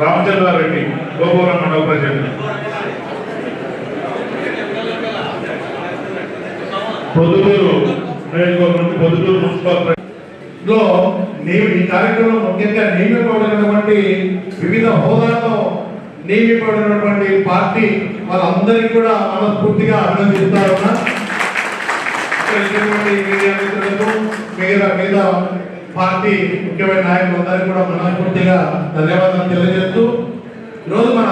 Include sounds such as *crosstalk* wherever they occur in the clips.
రామచంద్రారెడ్డి గోపురం మండల ప్రెసిడెంట్ పొద్దుటూరు నియోజకవర్గం పొద్దుటూరు మున్సిపల్లో నేను ఈ కార్యక్రమంలో ముఖ్యంగా నియమింపబడినటువంటి వివిధ హోదాల్లో నియమింపబడినటువంటి పార్టీ వాళ్ళందరికీ కూడా మనస్ఫూర్తిగా అభినందిస్తా మీడియా మిత్రులకు మిగతా మిగతా పార్టీ ముఖ్యమైన నాయకులందరికీ కూడా మనస్ఫూర్తిగా ధన్యవాదాలు తెలియజేస్తూ ఈరోజు మన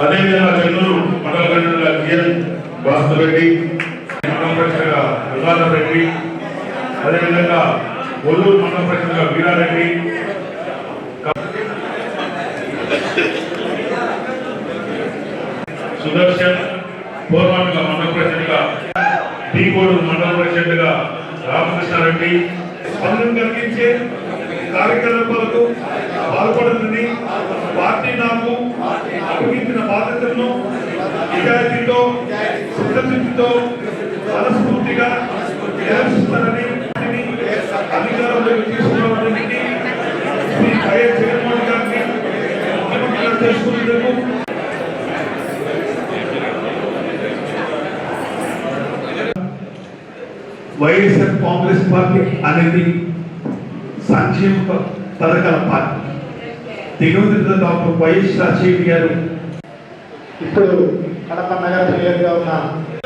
అదేవిధంగా చెన్నూరు మండల కన్వీనర్గా జిఎన్ భాస్కర్ రెడ్డి మండల రెడ్డి అదేవిధంగా ఒల్లూరు మండల ప్రెసిడెంట్గా వీరారెడ్డి సుదర్శన్ పూర్వామిక మండల ప్రెసిడెంట్గా బీకోడు మండల ప్రెసిడెంట్గా రామకృష్ణారెడ్డి స్పందన కలిగించే కార్యకలాపాలకు పాల్పడుతుంది పార్టీ నాకు అప్పగించిన బాధ్యతలను నిజాయితీతో చిత్తశుద్ధితో మనస్ఫూర్తిగా నిర్వహిస్తానని అధికారంలోకి తీసుకురావడానికి శ్రీ వైఎస్ జగన్మోహన్ గారిని ముఖ్యమంత్రిగా చేసుకునేందుకు వైఎస్ఆర్ కాంగ్రెస్ పార్టీ అనేది సంక్షేమ పథకాల పార్టీ. దిగుమతి డాక్టర్ వైఎస్ రాజశేఖర్ గారు ఇప్పుడు కడప నగర మేయర్గా ఉన్న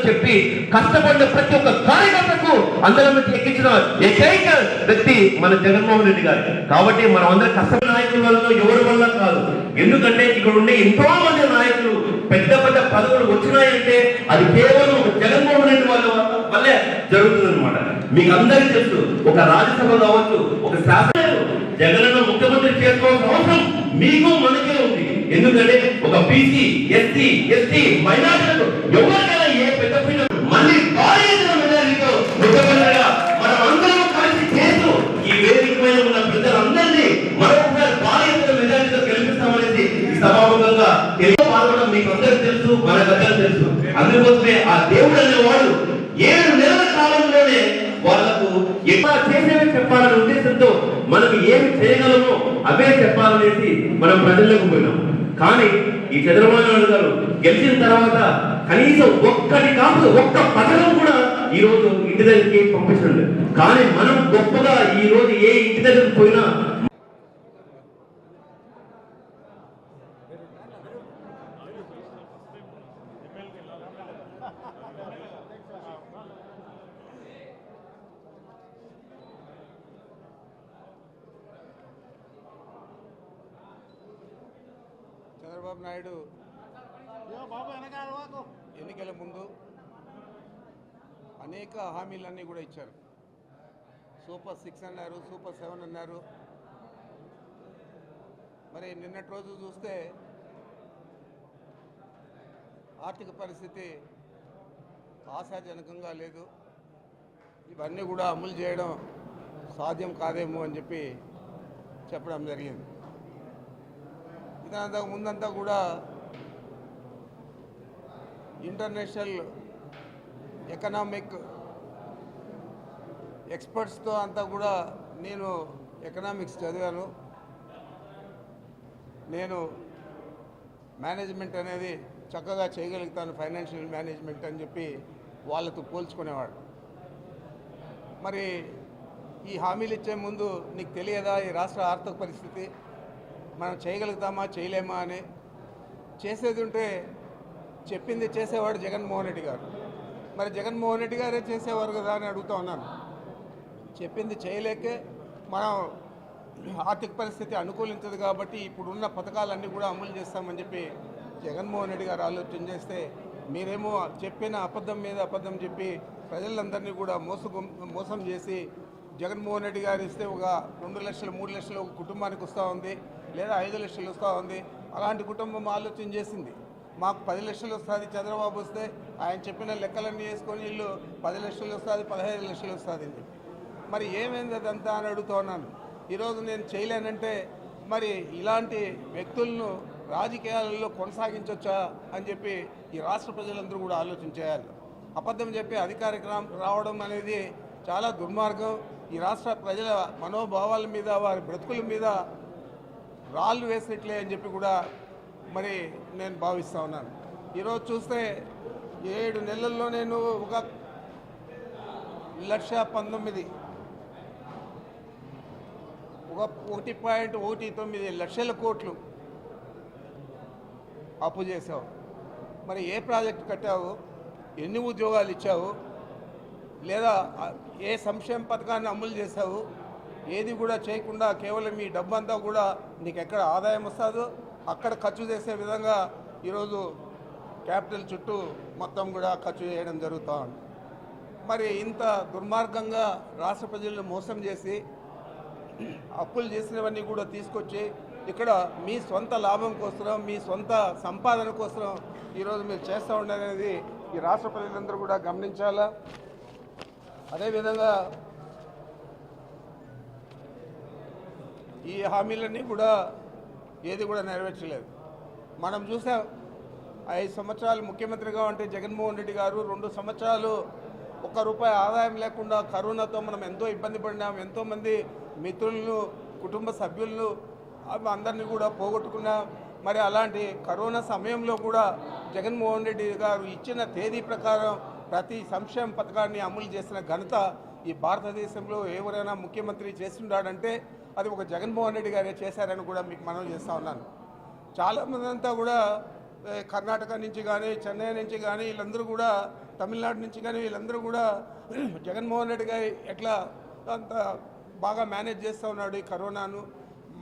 చెప్పి కష్టపడిన ప్రతి ఒక్క కార్యకర్తకు అందరం నుంచి ఎక్కించిన ఏకైక వ్యక్తి మన జగన్మోహన్ రెడ్డి గారు. కాబట్టి మనం అందరం కష్టపడిన నాయకుల వల్ల ఎవరి వల్ల కాదు. ఎందుకంటే ఇక్కడ ఉండే ఎంతో మంది నాయకులు పెద్ద పెద్ద పదవులు వచ్చినాయంటే అది కేవలం జగన్మోహన్ వల్లే జరుగుతుంది అనమాట మీకు అందరికీ తెలుసు ఒక రాజ్యసభ కావచ్చు ఒక శాసన జగనన్న ముఖ్యమంత్రి చేసుకోవాల్సిన అవసరం మీకు మనకే ఉంది. ఎందుకంటే ఒక బీసీ ఎస్సీ ఎస్టీ మైనార్టీలకు ఎవరికైనా ఏ పెద్ద పీడ మళ్ళీ భారీ మెజారిటీతో ముఖ్యమంత్రిగా మనం అందరం కలిసి చేస్తూ ఈ వేదిక మీద ఉన్న ప్రజలందరినీ మరొకసారి భారీ మెజారిటీతో ఈ సభాముఖంగా పాల్గొనడం మీకు అందరికీ తెలుసు మనకందరూ తెలుసు. అందుకోసమే ఆ దేవుడు అనేవాడు ఏ ఏమి చేయగలమో అవే చెప్పాలనేసి మనం ప్రజల్లోకి పోయినాం. కానీ ఈ చంద్రబాబు నాయుడు గారు గెలిచిన తర్వాత కనీసం ఒక్కటి కాదు ఒక్క పథకం కూడా ఈ రోజు ఇంటి దగ్గరికి పంపించడం లేదు. కానీ మనం గొప్పగా ఈ రోజు ఏ ఇంటి దగ్గరికి పోయినా చంద్రబాబు నాయుడు ఎన్నికల ముందు అనేక హామీలన్నీ కూడా ఇచ్చారు. సూపర్ సిక్స్ అన్నారు సూపర్ సెవెన్ అన్నారు. మరి నిన్నటి రోజు చూస్తే ఆర్థిక పరిస్థితి ఆశాజనకంగా లేదు. ఇవన్నీ కూడా అమలు చేయడం సాధ్యం కాదేమో అని చెప్పి చెప్పడం జరిగింది. ఇదంతా ముందంతా కూడా ఇంటర్నేషనల్ ఎకనామిక్ ఎక్స్పర్ట్స్తో అంతా కూడా నేను ఎకనామిక్స్ చదివాను. నేను మేనేజ్మెంట్ అనేది చక్కగా చేయగలుగుతాను ఫైనాన్షియల్ మేనేజ్మెంట్ అని చెప్పి వాళ్ళతో పోల్చుకునేవాడు. మరి ఈ హామీలు ఇచ్చే ముందు నీకు తెలియదా ఈ రాష్ట్ర ఆర్థిక పరిస్థితి? మనం చేయగలుగుతామా చేయలేమా అని చేసేది ఉంటే చెప్పింది చేసేవాడు జగన్మోహన్ రెడ్డి గారు. మరి జగన్మోహన్ రెడ్డి గారే చేసేవారు కదా అని అడుగుతా ఉన్నాను. చెప్పింది చేయలేకే మనం ఆర్థిక పరిస్థితి అనుకూలించదు కాబట్టి ఇప్పుడున్న పథకాలన్నీ కూడా అమలు చేస్తామని చెప్పి జగన్మోహన్ రెడ్డి గారు ఆలోచన చేస్తే మీరేమో చెప్పిన అబద్ధం మీద అబద్ధం చెప్పి ప్రజలందరినీ కూడా మోసగు మోసం చేసి జగన్మోహన్ రెడ్డి గారు ఇస్తే ఒక రెండు లక్షలు మూడు లక్షలు ఒక కుటుంబానికి వస్తూ ఉంది. లేదా ఐదు లక్షలు వస్తూ ఉంది. అలాంటి కుటుంబం ఆలోచన చేసింది. మాకు పది లక్షలు వస్తుంది చంద్రబాబు వస్తే ఆయన చెప్పిన లెక్కలన్నీ వేసుకొని వీళ్ళు పది లక్షలు వస్తుంది పదహైదు లక్షలు వస్తుంది అని చెప్పి మరి ఏమైంది అదంతా అని అడుగుతూ ఉన్నాను. ఈరోజు నేను చేయలేనంటే మరి ఇలాంటి వ్యక్తులను రాజకీయాలలో కొనసాగించవచ్చా అని చెప్పి ఈ రాష్ట్ర ప్రజలందరూ కూడా ఆలోచన చేయాలి. అబద్ధం చెప్పి అధికారికి రావడం అనేది చాలా దుర్మార్గం. ఈ రాష్ట్ర ప్రజల మనోభావాల మీద వారి బ్రతుకుల మీద రాళ్ళు వేసినట్లే అని చెప్పి కూడా మరి నేను భావిస్తూ ఉన్నాను. ఈరోజు చూస్తే ఏడు నెలల్లో నేను ఒక లక్ష పంతొమ్మిది ఒక ఒకటి పాయింట్ ఒకటి తొమ్మిది లక్షల కోట్లు అప్పు చేసావు మరి ఏ ప్రాజెక్ట్ కట్టావు? ఎన్ని ఉద్యోగాలు ఇచ్చావు? లేదా ఏ సంక్షేమ పథకాన్ని అమలు చేసావు ఏది కూడా చేయకుండా కేవలం మీ డబ్బంతా కూడా నీకు ఎక్కడ ఆదాయం వస్తుందో అక్కడ ఖర్చు చేసే విధంగా ఈరోజు క్యాపిటల్ చుట్టూ మొత్తం కూడా ఖర్చు చేయడం జరుగుతూ. ఉంది మరి ఇంత దుర్మార్గంగా రాష్ట్ర ప్రజలను మోసం చేసి అప్పులు చేసినవన్నీ కూడా తీసుకొచ్చి ఇక్కడ మీ సొంత లాభం కోసం మీ సొంత సంపాదన కోసం ఈరోజు మీరు చేస్తూ ఉండనేది ఈ రాష్ట్ర ప్రజలందరూ కూడా గమనించాలా? అదేవిధంగా ఈ హామీలన్నీ కూడా ఏది కూడా నెరవేర్చలేదు. మనం చూసాం ఐదు సంవత్సరాలు ముఖ్యమంత్రిగా ఉంటే జగన్మోహన్ రెడ్డి గారు రెండు సంవత్సరాలు ఒక్క రూపాయి ఆదాయం లేకుండా కరోనాతో మనం ఎంతో ఇబ్బంది పడినాం ఎంతోమంది మిత్రులను కుటుంబ సభ్యులను అందరినీ కూడా పోగొట్టుకున్నాం. మరి అలాంటి కరోనా సమయంలో కూడా జగన్మోహన్ రెడ్డి గారు ఇచ్చిన తేదీ ప్రకారం ప్రతి సంక్షేమ పథకాన్ని అమలు చేసిన ఘనత ఈ భారతదేశంలో ఎవరైనా ముఖ్యమంత్రి చేస్తుండాడంటే అది ఒక జగన్మోహన్ రెడ్డి గారే చేశారని కూడా మీకు మనం చేస్తూ ఉన్నాను. చాలామంది అంతా కూడా కర్ణాటక నుంచి కానీ చెన్నై నుంచి కానీ వీళ్ళందరూ కూడా తమిళనాడు నుంచి కానీ వీళ్ళందరూ కూడా *clears throat* జగన్మోహన్ రెడ్డి గారి ఎట్లా అంత బాగా మేనేజ్ చేస్తూ ఉన్నాడు ఈ కరోనాను.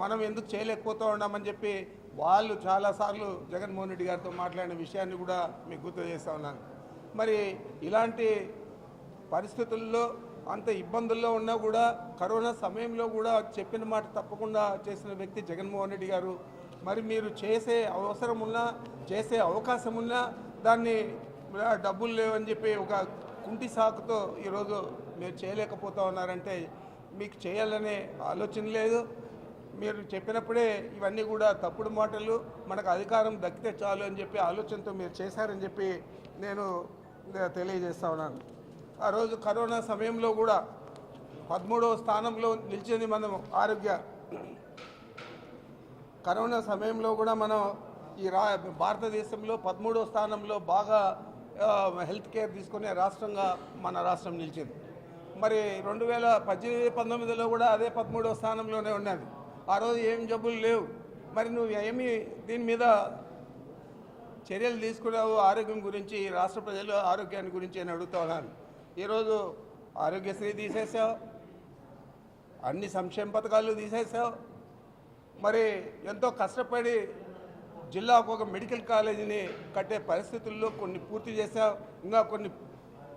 మనం ఎందుకు చేయలేకపోతూ ఉన్నామని చెప్పి వాళ్ళు చాలాసార్లు జగన్మోహన్ రెడ్డి గారితో మాట్లాడిన విషయాన్ని కూడా మీకు గుర్తు చేస్తూ ఉన్నాను. మరి ఇలాంటి పరిస్థితుల్లో అంత ఇబ్బందుల్లో ఉన్నా కూడా కరోనా సమయంలో కూడా చెప్పిన మాట తప్పకుండా చేసిన వ్యక్తి జగన్మోహన్ రెడ్డి గారు. మరి మీరు చేసే అవసరం ఉన్నా చేసే అవకాశం ఉన్నా దాన్ని డబ్బులు లేవని చెప్పి ఒక కుంటి సాకుతో ఈరోజు మీరు చేయలేకపోతా ఉన్నారంటే మీకు చేయాలనే ఆలోచన లేదు. మీరు చెప్పినప్పుడే ఇవన్నీ కూడా తప్పుడు మాటలు మనకు అధికారం దక్కితే చాలు అని చెప్పి ఆలోచనతో మీరు చేశారని చెప్పి నేను తెలియజేస్తా ఉన్నాను. ఆ రోజు కరోనా సమయంలో కూడా పదమూడవ స్థానంలో నిలిచింది మనం ఆరోగ్య కరోనా సమయంలో కూడా మనం ఈ రా భారతదేశంలో పదమూడవ స్థానంలో బాగా హెల్త్ కేర్ తీసుకునే రాష్ట్రంగా మన రాష్ట్రం నిలిచింది. మరి రెండు వేల పద్దెనిమిది పంతొమ్మిదిలో కూడా అదే పదమూడవ స్థానంలోనే ఉన్నది. ఆ రోజు ఏం జబ్బులు లేవు. మరి నువ్వు ఏమి దీని మీద చర్యలు తీసుకున్నావు? ఆరోగ్యం గురించి రాష్ట్ర ప్రజల ఆరోగ్యాన్ని గురించి నేను అడుగుతున్నాను ఈరోజు ఆరోగ్యశ్రీ తీసేసావు అన్ని సంక్షేమ పథకాలు తీసేసావు. మరి ఎంతో కష్టపడి జిల్లాకు ఒక మెడికల్ కాలేజీని కట్టే పరిస్థితుల్లో కొన్ని పూర్తి చేసావు ఇంకా కొన్ని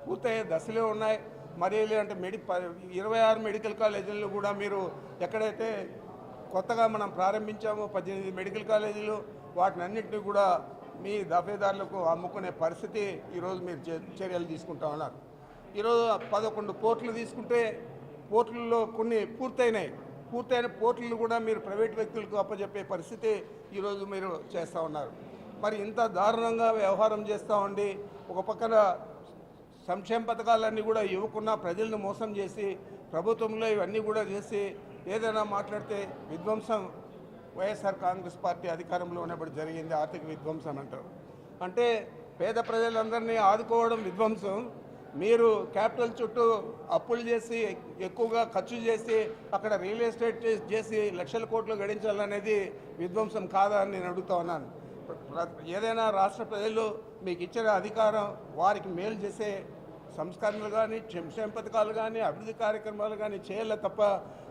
పూర్తయ్యే దశలే ఉన్నాయి. మరి అంటే మెడి ప- ఇరవై ఆరు మెడికల్ కాలేజీలు కూడా మీరు ఎక్కడైతే కొత్తగా మనం ప్రారంభించామో పద్దెనిమిది మెడికల్ కాలేజీలు వాటిని అన్నింటినీ కూడా మీ దఫేదారులకు అమ్ముకునే పరిస్థితి ఈరోజు మీరు చర్యలు తీసుకుంటా ఉన్నారు. ఈరోజు పదకొండు పోర్టులు తీసుకుంటే పోర్టుల్లో కొన్ని పూర్తయినాయి. పూర్తయిన పోర్టులు కూడా మీరు ప్రైవేట్ వ్యక్తులకు అప్పచెప్పే పరిస్థితి ఈరోజు మీరు చేస్తూ ఉన్నారు. మరి ఇంత దారుణంగా వ్యవహారం చేస్తూ ఉండి ఒక పక్కన సంక్షేమ పథకాలన్నీ కూడా ఇవ్వకుండా ప్రజలను మోసం చేసి ప్రభుత్వంలో ఇవన్నీ కూడా చేసి ఏదైనా మాట్లాడితే విధ్వంసం వైఎస్ఆర్ కాంగ్రెస్ పార్టీ అధికారంలో ఉన్నప్పుడు జరిగింది ఆర్థిక విధ్వంసం అంటారు. అంటే పేద ప్రజలందరినీ ఆదుకోవడం విధ్వంసం. మీరు క్యాపిటల్ చుట్టూ అప్పులు చేసి ఎక్కువగా ఖర్చు చేసి అక్కడ రియల్ ఎస్టేట్ చేసి లక్షల కోట్లు గడించాలనేది విధ్వంసం కాదా అని నేను అడుగుతా ఉన్నాను. ఏదైనా రాష్ట్ర ప్రజలు మీకు ఇచ్చిన అధికారం వారికి మేలు చేసే సంస్కరణలు కానీ సంక్షేమ పథకాలు కానీ అభివృద్ధి కార్యక్రమాలు కానీ చేయాలి తప్ప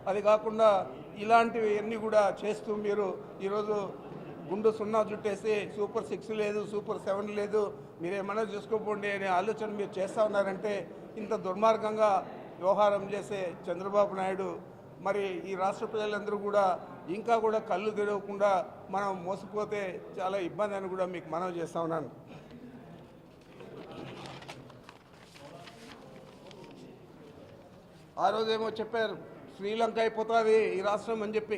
అది కాకుండా ఇలాంటివి అన్నీ కూడా చేస్తూ మీరు ఈరోజు గుండు సున్నా చుట్టేసి సూపర్ సిక్స్ లేదు సూపర్ సెవెన్ లేదు మీరేమన్నా చూసుకోపోండి అనే ఆలోచన మీరు చేస్తూ ఉన్నారంటే ఇంత దుర్మార్గంగా వ్యవహారం చేసే చంద్రబాబు నాయుడు మరి ఈ రాష్ట్ర ప్రజలందరూ కూడా ఇంకా కూడా కళ్ళు తెరవకుండా మనం మోసపోతే చాలా ఇబ్బంది అని కూడా మీకు మనవి చేస్తా ఉన్నాను. ఆ రోజేమో చెప్పారు శ్రీలంక అయిపోతుంది ఈ రాష్ట్రం అని చెప్పి.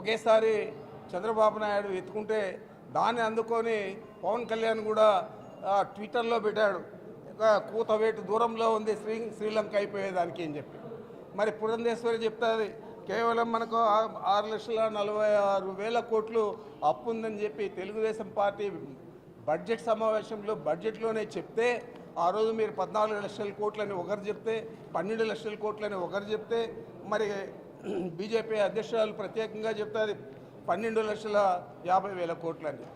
ఒకేసారి చంద్రబాబు నాయుడు ఎత్తుకుంటే దాన్ని అందుకొని పవన్ కళ్యాణ్ కూడా ట్విట్టర్లో పెట్టాడు. కూతవేటు దూరంలో ఉంది శ్రీ శ్రీలంక అయిపోయేదానికి అని చెప్పి. మరి పురంధేశ్వరి చెప్తుంది కేవలం మనకు ఆరు లక్షల నలభై ఆరు వేల కోట్లు అప్పు ఉందని చెప్పి తెలుగుదేశం పార్టీ బడ్జెట్ సమావేశంలో బడ్జెట్లోనే చెప్తే ఆ రోజు మీరు పద్నాలుగు లక్షల కోట్లని ఒకరు చెప్తే పన్నెండు లక్షల కోట్లని ఒకరు చెప్తే మరి బీజేపీ అధ్యక్షురాలు ప్రత్యేకంగా చెప్తారు పన్నెండు లక్షల యాభై వేల కోట్లని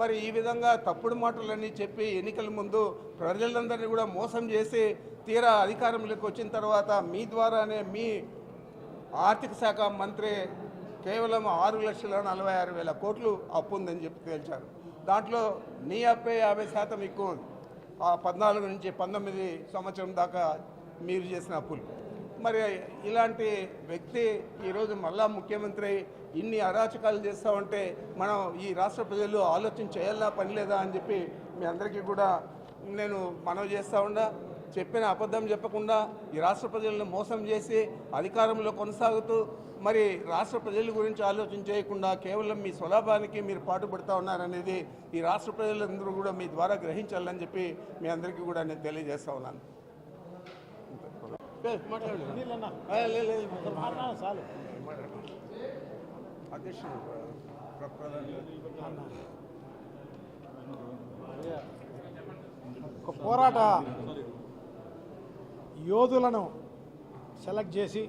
మరి ఈ విధంగా తప్పుడు మాటలన్నీ చెప్పి ఎన్నికల ముందు ప్రజలందరినీ కూడా మోసం చేసి తీరా అధికారంలోకి వచ్చిన తర్వాత మీ ద్వారానే మీ ఆర్థిక శాఖ మంత్రి కేవలం ఆరు లక్షల నలభై ఆరు వేల కోట్లు అప్పు ఉందని చెప్పి తేల్చారు. దాంట్లో నీ అప్పే యాభై శాతం ఎక్కువ ఉంది. ఆ పద్నాలుగు నుంచి పంతొమ్మిది సంవత్సరం దాకా మీరు చేసిన అప్పులు. మరి ఇలాంటి వ్యక్తి ఈరోజు మళ్ళా ముఖ్యమంత్రి ఇన్ని అరాచకాలు చేస్తా ఉంటే మనం ఈ రాష్ట్ర ప్రజలు ఆలోచన చేయాలా పని లేదా అని చెప్పి మీ అందరికీ కూడా నేను మనవి చేస్తా ఉండా చెప్పిన అబద్ధం చెప్పకుండా ఈ రాష్ట్ర ప్రజలను మోసం చేసి అధికారంలో కొనసాగుతూ మరి రాష్ట్ర ప్రజల గురించి ఆలోచన చేయకుండా కేవలం మీ స్వలాభానికి మీరు పాటుపడుతూ ఉన్నారనేది ఈ రాష్ట్ర ప్రజలందరూ కూడా మీ ద్వారా గ్రహించాలని చెప్పి మీ అందరికీ కూడా నేను తెలియజేస్తా ఉన్నాను మాట్లాడండి. ఏ, లే, లే, మాట్లాడండి. అధ్యక్షుడు ఒక పోరాట యోధులను సెలెక్ట్ చేసి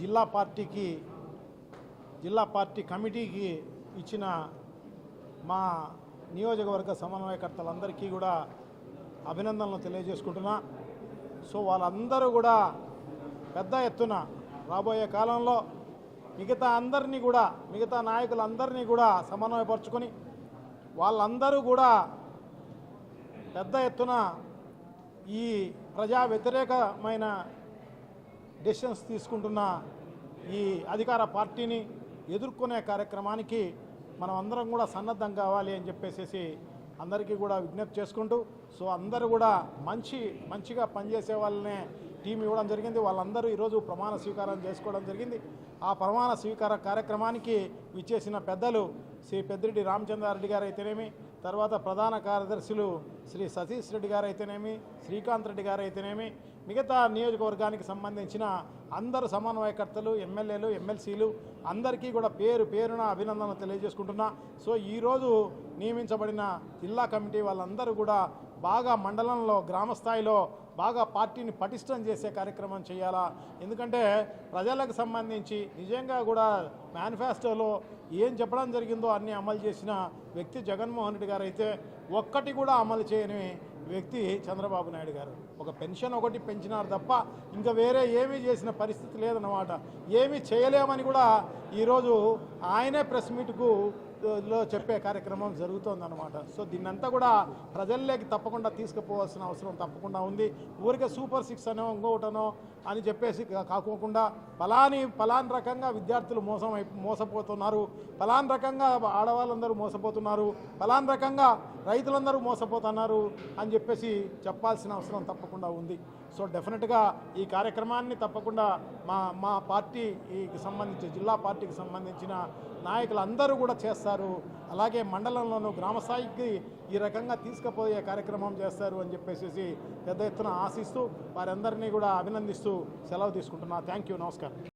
జిల్లా పార్టీకి జిల్లా పార్టీ కమిటీకి ఇచ్చిన మా నియోజకవర్గ సమన్వయకర్తలందరికీ కూడా అభినందనలు తెలియజేసుకుంటున్నా. సో వాళ్ళందరూ కూడా పెద్ద ఎత్తున రాబోయే కాలంలో మిగతా అందరినీ కూడా మిగతా నాయకులందరినీ కూడా సమన్వయపరుచుకొని వాళ్ళందరూ కూడా పెద్ద ఎత్తున ఈ ప్రజా వ్యతిరేకమైన డెసిషన్స్ తీసుకుంటున్న ఈ అధికార పార్టీని ఎదుర్కొనే కార్యక్రమానికి మనం అందరం కూడా సన్నద్ధం కావాలి అని చెప్పేసి అందరికీ కూడా విజ్ఞప్తి చేసుకుంటూ సో అందరూ కూడా మంచి మంచిగా పనిచేసే వాళ్ళనే టీం ఇవ్వడం జరిగింది. వాళ్ళందరూ ఈరోజు ప్రమాణ స్వీకారం చేసుకోవడం జరిగింది. ఆ ప్రమాణ స్వీకార కార్యక్రమానికి విచ్చేసిన పెద్దలు శ్రీ పెద్దిరెడ్డి రామచంద్రారెడ్డి గారు అయితేనేమి తర్వాత ప్రధాన కార్యదర్శులు శ్రీ సతీష్ రెడ్డి గారు అయితేనేమి శ్రీకాంత్ రెడ్డి గారు అయితేనేమి మిగతా నియోజకవర్గానికి సంబంధించిన అందరు సమన్వయకర్తలు ఎమ్మెల్యేలు ఎమ్మెల్సీలు అందరికీ కూడా పేరు పేరున అభినందనలు తెలియజేసుకుంటున్నా. సో ఈరోజు నియమించబడిన జిల్లా కమిటీ వాళ్ళందరూ కూడా బాగా మండలంలో గ్రామ స్థాయిలో బాగా పార్టీని పటిష్టం చేసే కార్యక్రమం చేయాలా? ఎందుకంటే ప్రజలకు సంబంధించి నిజంగా కూడా మేనిఫెస్టోలో ఏం చెప్పడం జరిగిందో అన్నీ అమలు చేసిన వ్యక్తి జగన్మోహన్ రెడ్డి గారు అయితే ఒక్కటి కూడా అమలు చేయని వ్యక్తి చంద్రబాబు నాయుడు గారు. ఒక పెన్షన్ ఒకటి పెంచినారు తప్ప ఇంకా వేరే ఏమీ చేసిన పరిస్థితి లేదన్నమాట. ఏమీ చేయలేమని కూడా ఈరోజు ఆయనే ప్రెస్ మీట్కు లో చెప్పే కార్యక్రమం జరుగుతోందన్నమాట. సో దీన్నంతా కూడా ప్రజల్లోకి తప్పకుండా తీసుకుపోవాల్సిన అవసరం తప్పకుండా ఉంది. ఊరికే సూపర్ సిక్స్ అనో ఇంకొకటనో అని చెప్పేసి కాకోకుండా ఫలాని ఫలాన్ రకంగా విద్యార్థులు మోసం మోసపోతున్నారు. ఫలాన్ రకంగా ఆడవాళ్ళందరూ మోసపోతున్నారు. ఫలాన్ రకంగా రైతులందరూ మోసపోతున్నారు అని చెప్పేసి చెప్పాల్సిన అవసరం తప్పకుండా ఉంది. సో డెఫినెట్గా ఈ కార్యక్రమాన్ని తప్పకుండా మా మా పార్టీకి సంబంధించి జిల్లా పార్టీకి సంబంధించిన నాయకులందరూ కూడా చేస్తారు. అలాగే మండలంలోనూ గ్రామ స్థాయికి ఈ రకంగా తీసుకుపోయే కార్యక్రమం చేస్తారు అని చెప్పేసి పెద్ద ఎత్తున ఆశిస్తూ వారందరినీ కూడా అభినందిస్తూ సెలవు తీసుకుంటున్నా. థ్యాంక్ యూ నమస్కారం